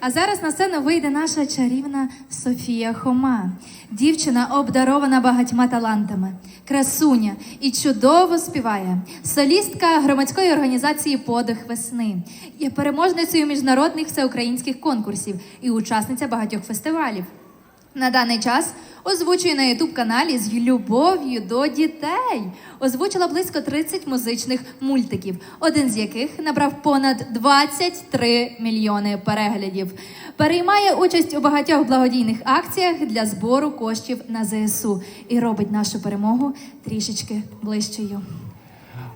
А зараз на сцену вийде наша чарівна Софія Хома. Дівчина обдарована багатьма талантами, красуня і чудово співає. Солістка громадської організації Подих весни. Є переможницею міжнародних всеукраїнських конкурсів і учасниця багатьох фестивалів. На даний час озвучує на ютуб каналі з любов'ю до дітей. Озвучила близько 30 музичних мультиків, один з яких набрав понад 23 мільйони переглядів. Переймає участь у багатьох благодійних акціях для збору коштів на ЗСУ і робить нашу перемогу трішечки ближчою.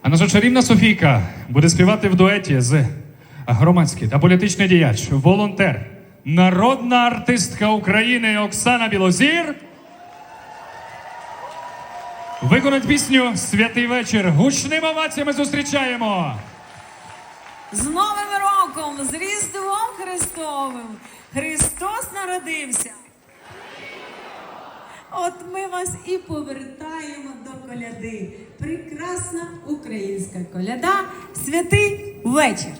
А наша чарівна Софійка буде співати в дуеті з громадський та політичний діяч, волонтер, народна артистка України Оксана Білозір. Виконать пісню Святий вечір. Гучними оваціями зустрічаємо. З Новим роком, з Різдвом Христовим! Христос народився! От ми вас і повертаємо до коляди. Прекрасна українська коляда, святий вечір.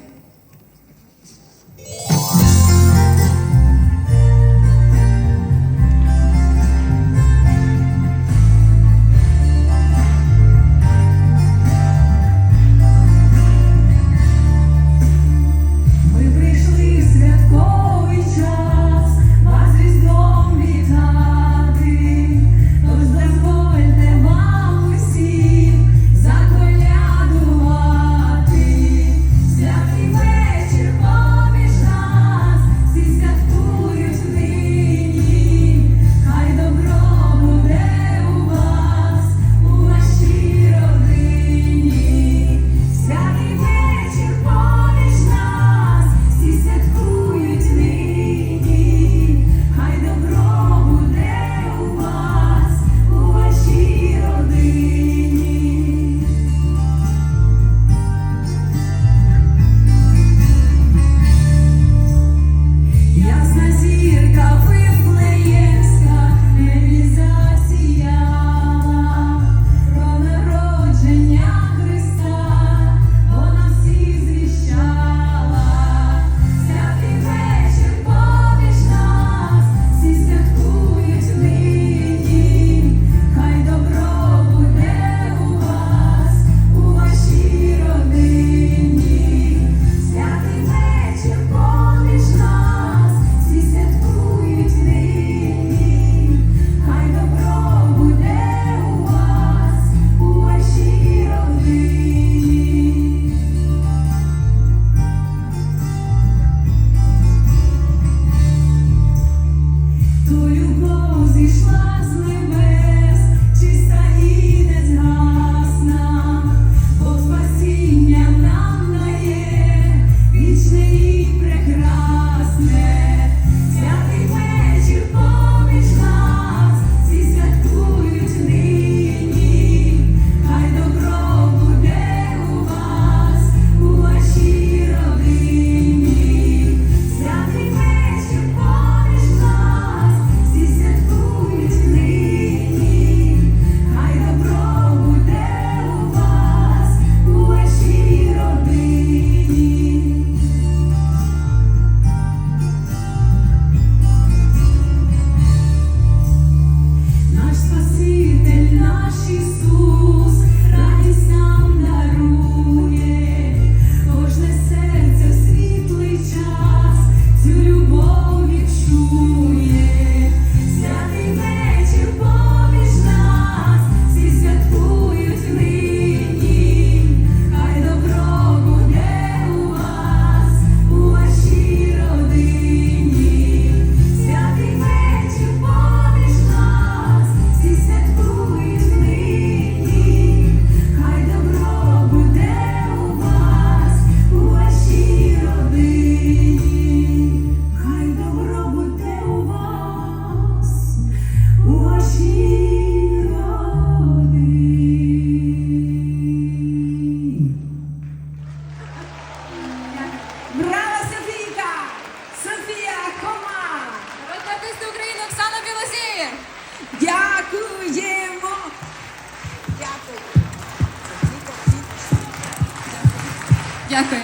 Дякую.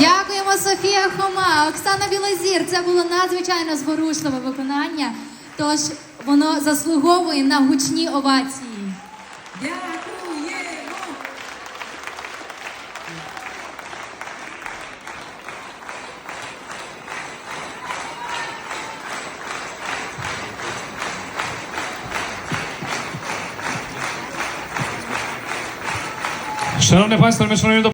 Дякуємо Софія Хома, Оксана Білозір. Це було надзвичайно зворушливе виконання. Тож воно заслуговує на гучні овації. Szanowni Państwo, my szanujemy do